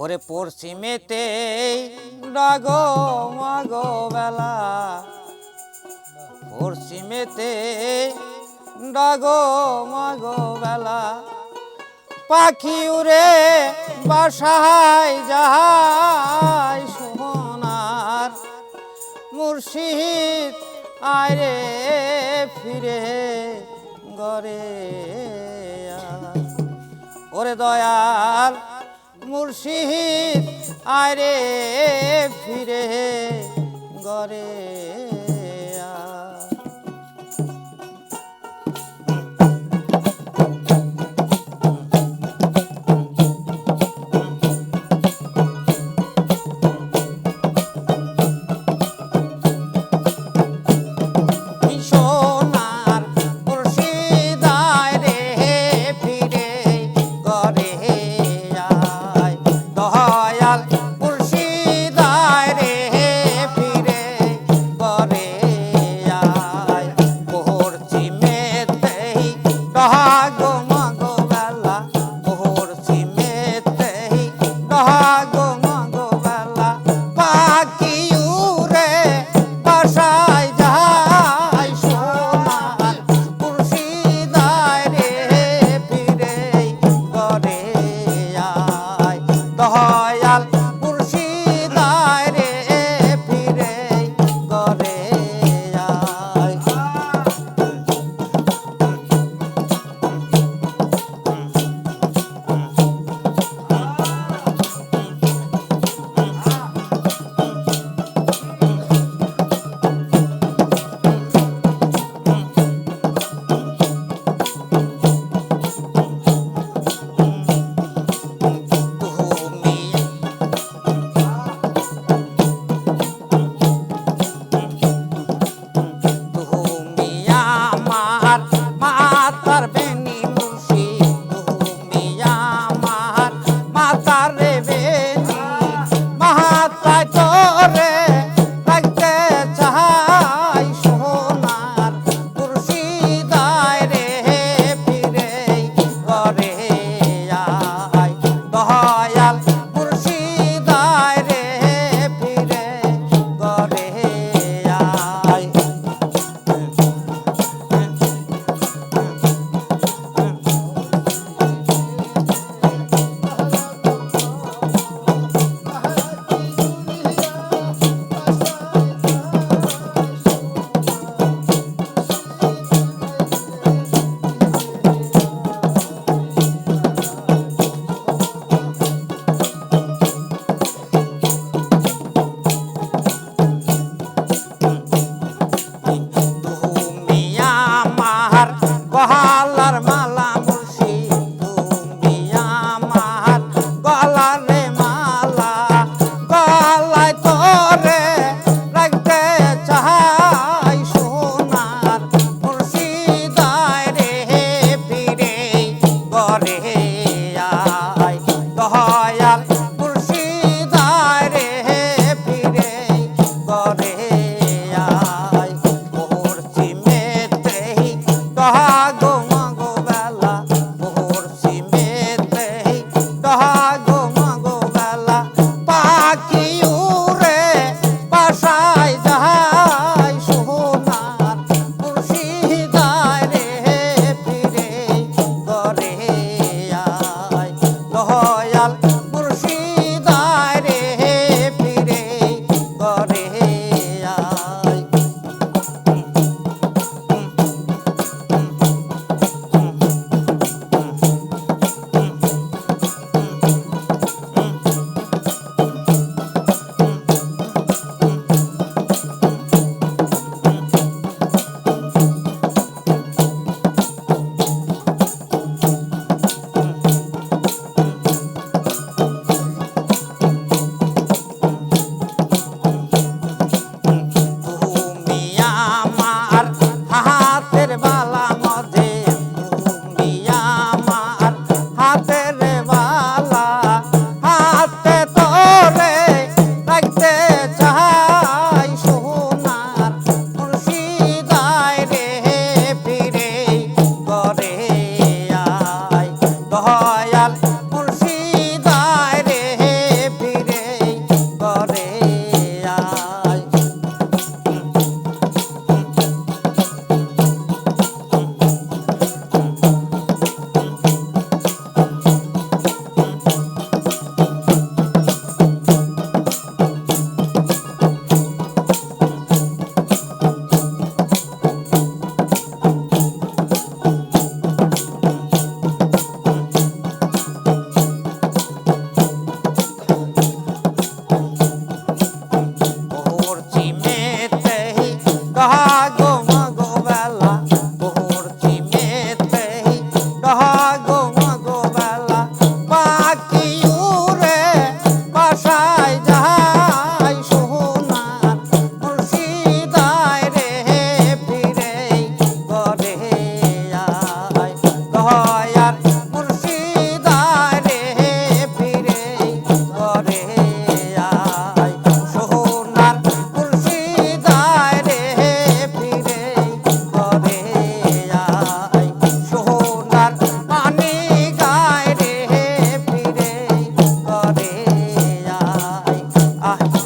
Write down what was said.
ওরে পশ্চিমেতে ডাগো মাগো, বেলা পশ্চিমেতে ডাগো মাগো, বেলা পাখি উড়ে বাসায় যাহাই সোনার মুর্শিদ আরে ফিরে গরে। ওরে দয়াল মুর্শিদ আরে ফিরে গরে। ah.